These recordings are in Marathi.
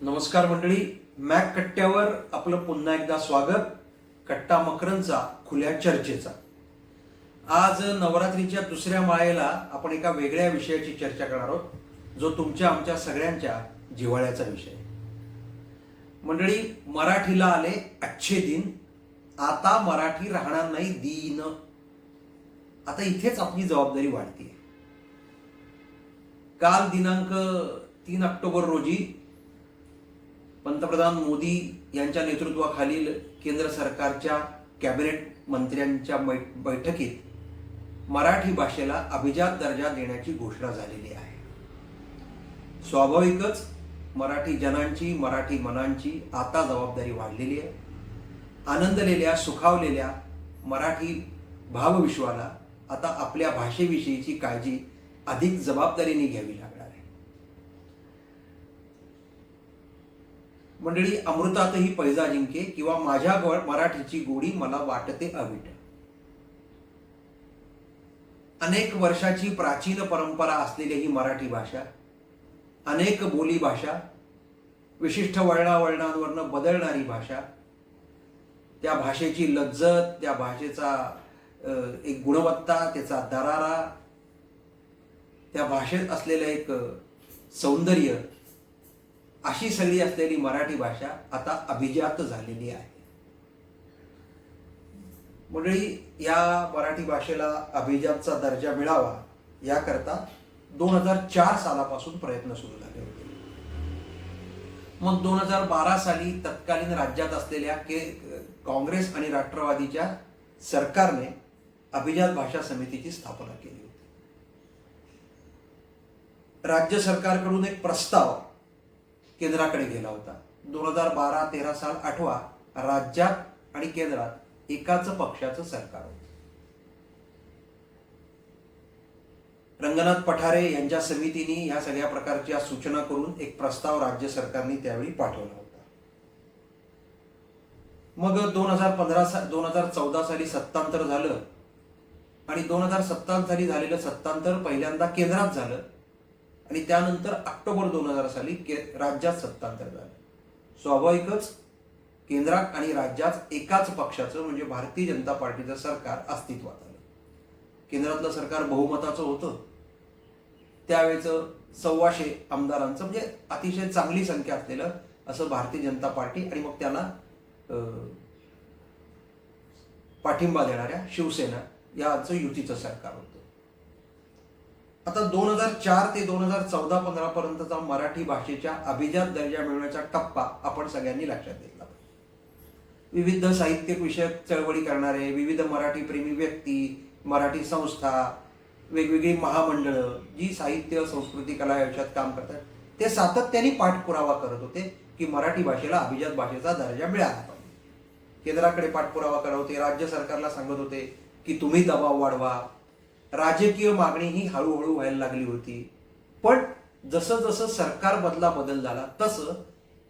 नमस्कार मंडळी. मॅक कट्ट्यावर आपलं पुन्हा एकदा स्वागत. कट्टा मकरंचा खुल्या चर्चेचा. आज नवरात्रीच्या दुसऱ्या माळेला आपण एका वेगळ्या विषयाची चर्चा करणार आहोत जो तुमच्या आमच्या सगळ्यांच्या जिव्हाळ्याचा विषय मंडळी मराठीला आले अच्छे दिन. आता मराठी राहणार नाही दिन. आता इथेच आपली जबाबदारी वाढते काल दिनांक तीन ऑक्टोबर रोजी पंतप्रधान मोदी यांच्या नेतृत्वाखालील केंद्र सरकारच्या कॅबिनेट मंत्र्यांच्या बैठकीत मराठी भाषेला अभिजात दर्जा देण्याची घोषणा झालेली आहे. स्वाभाविकच मराठी जनांची मराठी मनांची आता जबाबदारी वाढलेली आहे. आनंदलेल्या सुखावलेल्या मराठी भावविश्वाला आता आपल्या भाषेविषयीची काळजी अधिक जबाबदारीने घ्यावी लागेल आहे मंडळी अमृतातही पैजा जिंके किंवा माझ्या मराठीची गोडी मला वाटते अविट. अनेक वर्षाची प्राचीन परंपरा असलेली ही मराठी भाषा अनेक बोली भाषा विशिष्ट वळणावळणांवरनं बदलणारी भाषा त्या भाषेची लज्जत त्या भाषेचा एक गुणवत्ता त्याचा दरारा त्या भाषेत असलेलं एक सौंदर्य अशी सगळी असलेली मराठी भाषा आता अभिजात झालेली आहे. मंडळी या मराठी भाषेला अभिजातचा दर्जा मिळावा याकरता दोन हजार चार सालापासून प्रयत्न सुरू झाले होते. मग दोन हजार बारा साली तत्कालीन राज्यात असलेल्या के काँग्रेस आणि राष्ट्रवादीच्या सरकारने अभिजात भाषा समितीची स्थापना केली होती. राज्य सरकारकडून एक प्रस्ताव केंद्राकडे गेला होता. दोन हजार बारा तेरा साल आठवा राज्यात आणि केंद्रात एकाच पक्षाचं सरकार होतं. रंगनाथ पठारे यांच्या समितीने या सगळ्या प्रकारच्या सूचना करून एक प्रस्ताव राज्य सरकारने त्यावेळी पाठवला होता. मग दोन हजार पंधरा सा दोन हजार चौदा साली सत्तांतर झालं आणि दोन हजार सत्तावन्न साली झालेलं सत्तांतर पहिल्यांदा केंद्रात झालं. आणि त्यानंतर ऑक्टोबर दोन हजार साली के राज्यात सत्तांतर झालं. स्वाभाविकच केंद्रात आणि राज्यात एकाच पक्षाचं म्हणजे भारतीय जनता पार्टीचं सरकार अस्तित्वात आलं. केंद्रातलं सरकार बहुमताचं होतं. त्यावेळेचं सव्वाशे आमदारांचं म्हणजे अतिशय चांगली संख्या असलेलं असं भारतीय जनता पार्टी आणि मग त्याला अं, पाठिंबा देणाऱ्या शिवसेना याचं युतीचं सरकार होतं. आता दोन हजार चार ते दोन हजार चौदा पंधरा पर्यंतचा मराठी भाषेच्या अभिजात दर्जा मिळवण्याचा टप्पा आपण सगळ्यांनी लक्षात घेतला पाहिजे. विविध साहित्यिक विषयक चळवळी करणारे विविध मराठी प्रेमी व्यक्ती मराठी संस्था वेगवेगळी महामंडळं जी साहित्य संस्कृती कला आयुष्यात काम करतात ते सातत्याने पाठपुरावा करत होते की मराठी भाषेला अभिजात भाषेचा दर्जा मिळाला पाहिजे. केंद्राकडे पाठपुरावा करत होते राज्य सरकारला सांगत होते की तुम्ही दबाव वाढवा राजकीय मागणी ही हळूहळू व्हायला लागली होती. पण जसं जसं सरकार बदला बदल झाला तसं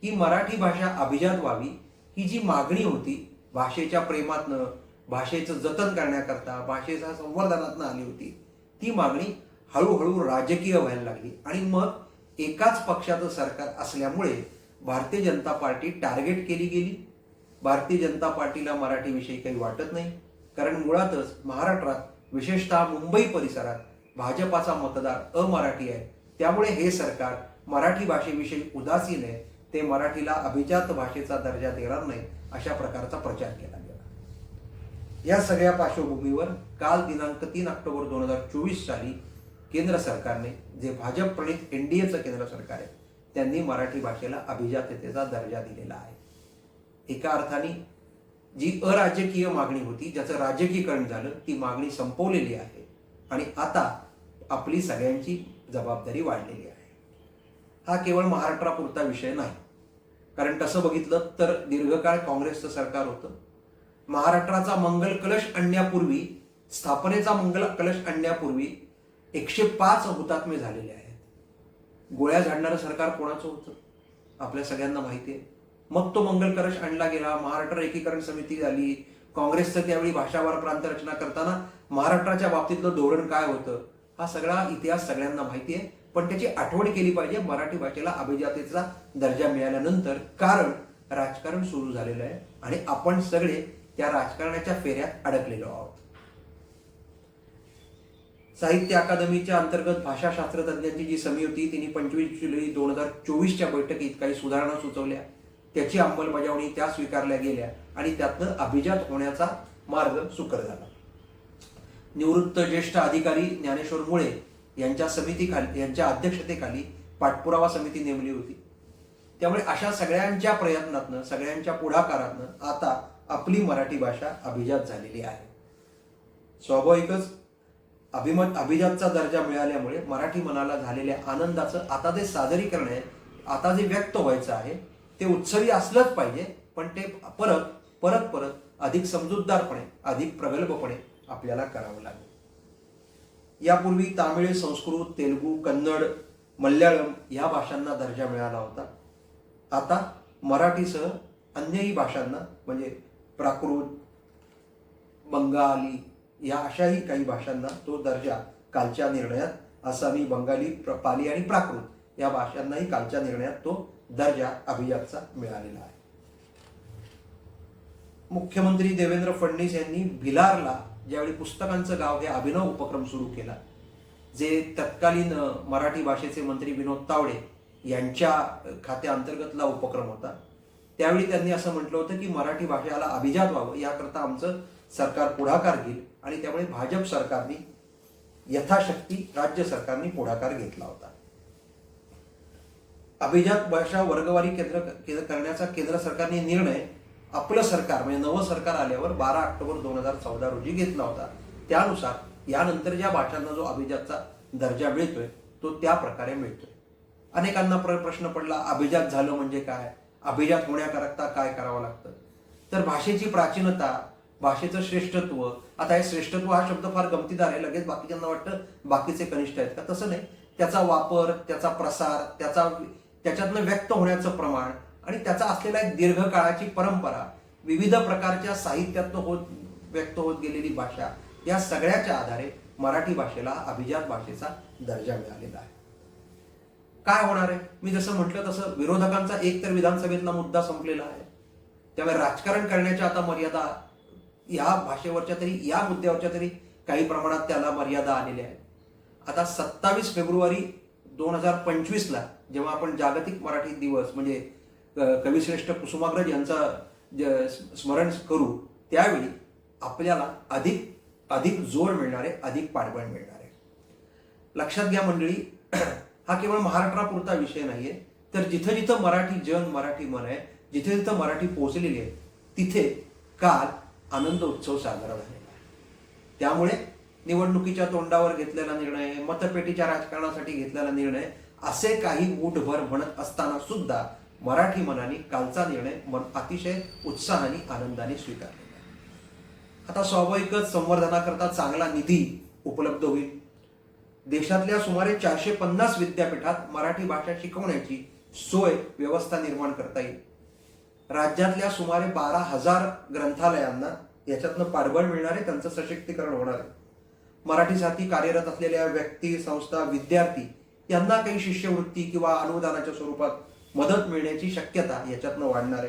ही मराठी भाषा अभिजात व्हावी ही जी मागणी होती भाषेच्या प्रेमातनं भाषेचं जतन करण्याकरता भाषेच्या संवर्धनातनं आली होती ती मागणी हळूहळू राजकीय व्हायला लागली. आणि मग एकाच पक्षाचं सरकार असल्यामुळे भारतीय जनता पार्टी टार्गेट केली गेली. भारतीय जनता पार्टीला मराठीविषयी काही वाटत नाही कारण मुळातच महाराष्ट्रात विशेषतः मुंबई परिसरात भाजपाचा मतदार अमराठी आहे. त्यामुळे हे सरकार मराठी भाषेविषयी उदासीन आहे. ते मराठीला अभिजात भाषेचा दर्जा देणार नाही अशा प्रकारचा प्रचार केला गेला. या सगळ्या पार्श्वभूमीवर काल दिनांक तीन ऑक्टोबर दोन हजार चोवीस साली केंद्र सरकारने जे भाजप प्रणित एनडीएचं केंद्र सरकार आहे त्यांनी मराठी भाषेला अभिजाततेचा दर्जा दिलेला आहे. एका अर्थाने जी अराजकीय मागणी होती ज्याचं राजकीकरण झालं ती मागणी संपवलेली आहे. आणि आता आपली सगळ्यांची जबाबदारी वाढलेली आहे. हा केवळ महाराष्ट्रापुरता विषय नाही. कारण तसं बघितलं तर दीर्घकाळ काँग्रेसचं सरकार होतं. महाराष्ट्राचा मंगल कलश आणण्यापूर्वी स्थापनेचा मंगल कलश आणण्यापूर्वी एकशे पाच हुतात्मे झालेले आहेत. गोळ्या झाडणारं सरकार कोणाचं होतं? आपल्या सगळ्यांना माहिती आहे. मग तो मंगल कलश आणला गेला महाराष्ट्र एकीकरण समिती झाली काँग्रेसचं त्यावेळी भाषावार प्रांत रचना करताना महाराष्ट्राच्या बाबतीतलं धोरण काय होतं? हा सगळा इतिहास सगळ्यांना माहिती आहे. पण त्याची आठवण केली पाहिजे मराठी भाषेला अभिजातेचा दर्जा मिळाल्यानंतर कारण राजकारण सुरू झालेलं आहे आणि आपण सगळे त्या राजकारणाच्या फेऱ्यात अडकलेलो आहोत. साहित्य अकादमीच्या अंतर्गत भाषाशास्त्रतज्ञांची जी समिती होती तिने पंचवीस जुलै दोन हजार चोवीसच्या बैठकीत काही सुधारणा सुचवल्या. त्याची अंमलबजावणी त्या स्वीकारल्या गेल्या आणि त्यातनं अभिजात होण्याचा मार्ग सुकर झाला. निवृत्त ज्येष्ठ अधिकारी ज्ञानेश्वर मुळे यांच्या समितीखाली यांच्या अध्यक्षतेखाली पाठपुरावा समिती नेमली होती. त्यामुळे अशा सगळ्यांच्या प्रयत्नातनं सगळ्यांच्या पुढाकारातनं आता आपली मराठी भाषा अभिजात झालेली आहे. स्वाभाविकच अभिमत अभिजातचा दर्जा मिळाल्यामुळे मराठी मनाला झालेल्या आनंदाचं आता जे सादरीकरण आहे आता जे व्यक्त व्हायचं आहे ते उत्सवी असलंच पाहिजे पण ते परत परत परत अधिक समजूतदारपणे अधिक प्रगल्भपणे आपल्याला करावं लागेल. यापूर्वी तामिळ संस्कृत तेलुगू कन्नड मल्याळम या भाषांना दर्जा मिळाला होता. आता मराठीसह अन्यही भाषांना म्हणजे प्राकृत बंगाली या अशाही काही भाषांना तो दर्जा कालच्या निर्णयात आसामी बंगाली प्र- पाली आणि प्राकृत या भाषांनाही कालच्या निर्णयात तो दर्जा अभिजातचा मिळालेला आहे. मुख्यमंत्री देवेंद्र फडणवीस यांनी भिलारला ज्यावेळी पुस्तकांचं गाव हे अभिनव उपक्रम सुरू केला जे तत्कालीन मराठी भाषेचे मंत्री विनोद तावडे यांच्या खात्याअंतर्गतला उपक्रम होता. त्यावेळी त्यांनी असं म्हटलं होतं की मराठी भाषेला अभिजात व्हावं याकरता आमचं सरकार पुढाकार घेईल आणि त्यामुळे भाजप सरकारने यथाशक्ती राज्य सरकारने पुढाकार घेतला होता. अभिजात भाषा वर्गवारी केंद्र केंद्र करण्याचा केंद्र सरकारने निर्णय आपलं सरकार म्हणजे नवं सरकार आल्यावर बारा ऑक्टोबर दोन हजार चौदा रोजी घेतला होता. त्यानुसार यानंतर ज्या भाषांना जो अभिजातचा दर्जा मिळतोय तो त्या प्रकारे मिळतोय. अनेकांना प्र- प्रश्न पडला अभिजात झालं म्हणजे काय? अभिजात होण्याकरता काय करावं लागतं? तर भाषेची प्राचीनता भाषेचं श्रेष्ठत्व आता हे श्रेष्ठत्व हा शब्द फार गमतीदार आहे लगेच बाकीच्यांना वाटतं बाकीचे कनिष्ठ आहेत का? तसं नाही. त्याचा वापर त्याचा प्रसार त्याचा त्याच्यातनं व्यक्त होण्याचं प्रमाण आणि त्याचा असलेला एक दीर्घकाळाची परंपरा विविध प्रकारच्या साहित्यातनं होत व्यक्त होत गेलेली भाषा या सगळ्याच्या आधारे मराठी भाषेला अभिजात भाषेचा दर्जा मिळालेला आहे. काय होणार आहे? मी जसं म्हटलं तसं विरोधकांचा एक तर विधानसभेतला मुद्दा संपलेला आहे. त्यामुळे राजकारण करण्याच्या आता मर्यादा या भाषेवरच्या तरी या मुद्द्यावरच्या तरी काही प्रमाणात त्याला मर्यादा आलेल्या आहेत. आता सत्तावीस फेब्रुवारी दोन हजार पंचवीसला जेव्हा आपण जागतिक मराठी दिवस म्हणजे कविश्रेष्ठ कुसुमाग्रज यांचा स्मरण करू त्यावेळी आपल्याला अधिक अधिक जोर मिळणार आहे अधिक पाठबळ मिळणार. आहे लक्षात घ्या मंडळी हा केवळ महाराष्ट्रापुरता विषय नाहीये तर जिथं जिथं मराठी जन मराठी मन आहे जिथे जिथं मराठी पोहोचलेली आहे तिथे काल आनंद उत्सव साजरा झालेला आहे. त्यामुळे निवडणुकीच्या तोंडावर घेतलेला निर्णय मतपेटीच्या राजकारणासाठी घेतलेला निर्णय असे काही मूठभर म्हणत असताना सुद्धा मराठी मनाने कालचा निर्णय मन अतिशय उत्साहाने आनंदाने स्वीकारलेला आता स्वाभाविकच संवर्धनाकरता चांगला निधी उपलब्ध होईल. देशातल्या सुमारे चारशे पन्नास विद्यापीठात मराठी भाषा शिकवण्याची सोय व्यवस्था निर्माण करता येईल. राज्यातल्या सुमारे बारा हजार ग्रंथालयांना याच्यातनं पाठबळ मिळणार आहे त्यांचं सशक्तीकरण होणार आहे. मराठीसाठी कार्यरत असलेल्या व्यक्ती संस्था विद्यार्थी यांना काही शिष्यवृत्ती किंवा अनुदानाच्या स्वरूपात मदत मिळण्याची शक्यता याच्यातनं वाढणार आहे.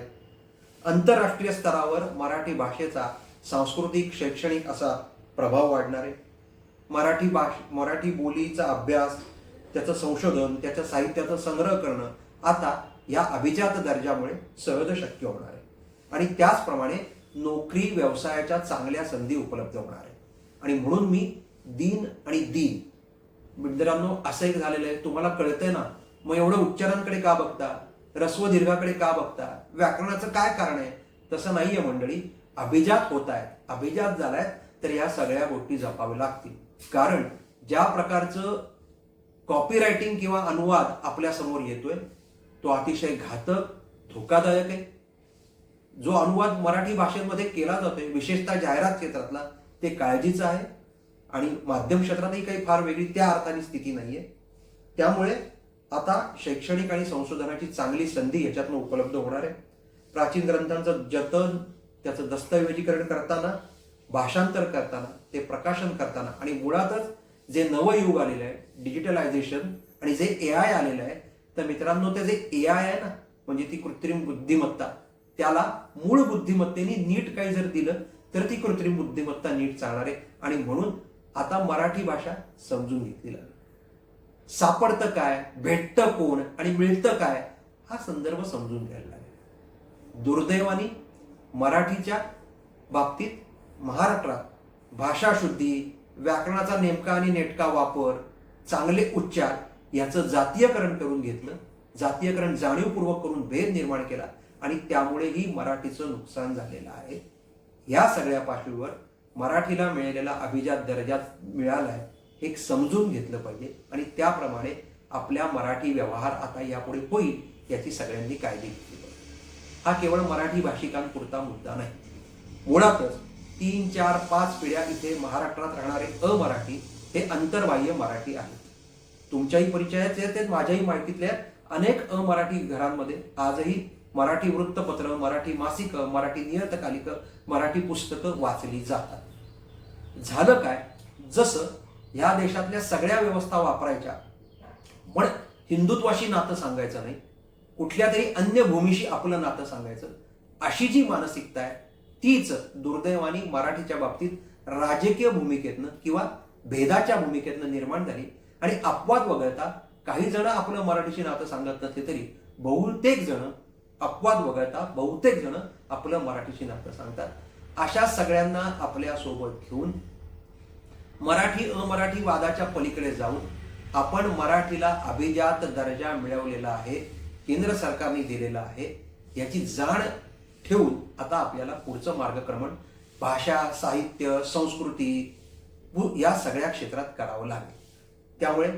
आंतरराष्ट्रीय स्तरावर मराठी भाषेचा सांस्कृतिक शैक्षणिक असा प्रभाव वाढणार आहे. मराठी भाष मराठी बोलीचा अभ्यास त्याचं संशोधन त्याच्या साहित्याचा संग्रह करणं आता या अभिजात दर्जामुळे सहज शक्य होणार आहे. आणि त्याचप्रमाणे नोकरी व्यवसायाच्या चांगल्या संधी उपलब्ध होणार आहे. आणि म्हणून मी दिन आणि दिन मित्रांनो असं एक झालेलं आहे. तुम्हाला कळतंय ना? मग एवढं उच्चारांकडे का बघता? रस्व दीर्घाकडे का बघता? व्याकरणाचं काय कारण आहे? तसं नाहीये मंडळी. अभिजात होत आहे अभिजात झालाय तर या सगळ्या गोष्टी जपाव्या लागतील. कारण ज्या प्रकारचं कॉपीरायटिंग किंवा अनुवाद आपल्यासमोर येतोय तो अतिशय घातक धोकादायक आहे. जो अनुवाद मराठी भाषेमध्ये केला जातोय विशेषतः जाहिरात क्षेत्रातला ते काळजीचं आहे. आणि माध्यम क्षेत्रातही काही फार वेगळी त्या अर्थाने स्थिती नाहीये. त्यामुळे आता शैक्षणिक आणि संशोधनाची चांगली संधी याच्यातनं उपलब्ध होणार आहे. प्राचीन ग्रंथांचं जतन त्याचं दस्तऐवजीकरण करताना भाषांतर करताना ते प्रकाशन करताना आणि मुळातच जे नवं युग आलेलं आहे डिजिटलायझेशन आणि जे ए आय आलेलं आहे तर मित्रांनो ते जे ए आय आहे ना म्हणजे ती कृत्रिम बुद्धिमत्ता त्याला मूळ बुद्धिमत्तेने नीट काही जर दिलं तर ती कृत्रिम बुद्धिमत्ता नीट चालणार आहे. आणि म्हणून आता मराठी भाषा समजून घेतली. लागली सापडतं काय भेटतं कोण आणि मिळतं काय हा संदर्भ समजून घ्यायला लागेल. दुर्दैवाने मराठीच्या बाबतीत महाराष्ट्रात भाषाशुद्धी व्याकरणाचा नेमका आणि नेटका वापर चांगले उच्चार याचं जातीयकरण करून घेतलं जातीयकरण जाणीवपूर्वक करून भेद निर्माण केला आणि त्यामुळेही मराठीचं नुकसान झालेलं आहे. या सगळ्या पार्श्वभूमीवर मराठीला मिळालेला अभिजात दर्जा मिळाला आहे हे समजून घेतलं पाहिजे. आणि त्याप्रमाणे आपल्या मराठी व्यवहार आता यापुढे होईल याची सगळ्यांनी काळजी घेतली पाहिजे. हा केवळ मराठी भाषिकांपुरता मुद्दा नाही. मुळातच तीन चार पाच पिढ्या इथे महाराष्ट्रात राहणारे अमराठी हे अंतर्बाह्य मराठी आहेत. तुमच्याही परिचयाचे आहेत, ते माझ्याही माहितीतल्या अनेक अमराठी घरांमध्ये आजही मराठी वृत्तपत्र मराठी मासिकं मराठी नियतकालिक मराठी पुस्तकं वाचली जातात. झालं काय? जसं ह्या देशातल्या सगळ्या व्यवस्था वापरायच्या पण हिंदुत्वाशी नातं सांगायचं नाही. कुठल्या तरी अन्य भूमीशी आपलं नातं सांगायचं. अशी जी मानसिकता आहे तीच दुर्दैवानी मराठीच्या बाबतीत राजकीय भूमिकेतनं किंवा भेदाच्या भूमिकेतनं निर्माण झाली आणि अपवाद वगळता काही जण आपलं मराठीशी नातं सांगत नसले तरी बहुतेक जण अपवाद वगळता बहुतेक जण आपलं मराठीशी नातं सांगतात. अशा सगळ्यांना आपल्यासोबत घेऊन मराठी अमराठी वादाच्या पलीकडे जाऊन आपण मराठीला अभिजात दर्जा मिळवलेला आहे केंद्र सरकारने दिलेला आहे याची जाण ठेवून आता आपल्याला पुढचं मार्गक्रमण भाषा साहित्य संस्कृती या सगळ्या क्षेत्रात करावं लागेल. त्यामुळे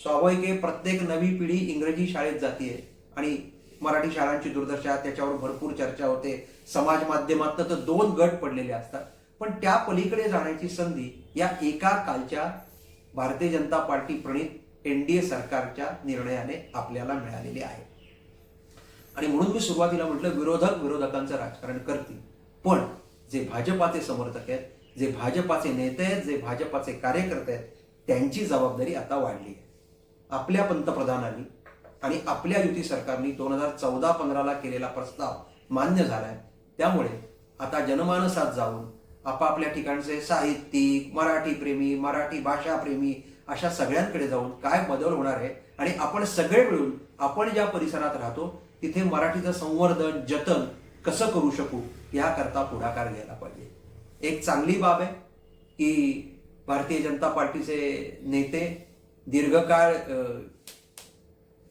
स्वाभाविक आहे प्रत्येक नवी पिढी इंग्रजी शाळेत जाते आणि मराठी शाळांची दुर्दशा त्याच्यावर भरपूर चर्चा होते. समाज माध्यमातनं तर दोन गट पडलेले असतात. पण त्या पलीकडे जाण्याची संधी या एका कालच्या भारतीय जनता पार्टी प्रणित एनडीए सरकारच्या निर्णयाने आपल्याला मिळालेली आहे. आणि म्हणून मी सुरुवातीला म्हटलं विरोधक विरोधकांचं राजकारण करतील. पण जे भाजपाचे समर्थक आहेत जे भाजपाचे नेते आहेत जे भाजपाचे कार्यकर्ते आहेत त्यांची जबाबदारी आता वाढली आहे. आपल्या पंतप्रधानांनी आणि आपल्या युती सरकारने दोन हजार चौदा पंधराला केलेला प्रस्ताव मान्य झालाय. त्यामुळे आता जनमानसात जाऊन आपापल्या ठिकाणचे साहित्यिक मराठी प्रेमी मराठी भाषा प्रेमी अशा सगळ्यांकडे जाऊन काय बदल होणार आहे आणि आपण सगळे मिळून आपण ज्या परिसरात राहतो तिथे मराठीचं संवर्धन जतन कसं करू शकू याकरता पुढाकार घ्यायला पाहिजे. एक चांगली बाब आहे की भारतीय जनता पार्टीचे नेते दीर्घकाळ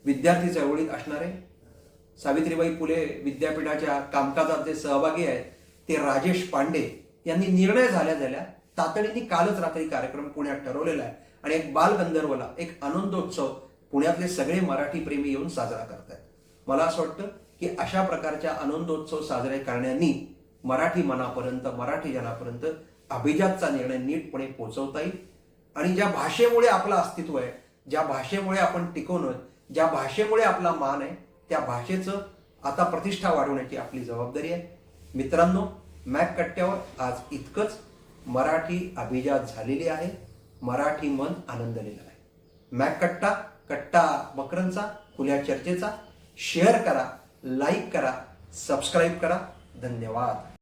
विद्यार्थी चळवळीत असणारे सावित्रीबाई फुले विद्यापीठाच्या कामकाजात जे सहभागी आहेत ते राजेश पांडे यांनी निर्णय झाल्या झाल्या तातडीने कालच रात्री कार्यक्रम पुण्यात ठरवलेला आहे. आणि एक बालगंधर्वला एक आनंदोत्सव पुण्यातले सगळे मराठी प्रेमी येऊन साजरा करतात मला असं वाटतं की अशा प्रकारच्या आनंदोत्सव साजरे करण्यानी मराठी मनापर्यंत मराठी जनापर्यंत अभिजातचा निर्णय नीटपणे पोहोचवता येईल. आणि ज्या भाषेमुळे आपलं अस्तित्व आहे ज्या भाषेमुळे आपण टिकवणं ज्या भाषेमुळे आपला मान आहे त्या भाषेचं आता प्रतिष्ठा वाढवण्याची आपली जबाबदारी आहे. मित्रांनो मॅक कट्ट्यावर आज इतकंच. मराठी अभिजात झालेली आहे. मराठी मन आनंदलेलं आहे. मॅक कट्टा कट्टा मकरंचा खुल्या चर्चेचा. शेअर करा लाईक करा सबस्क्राईब करा. धन्यवाद.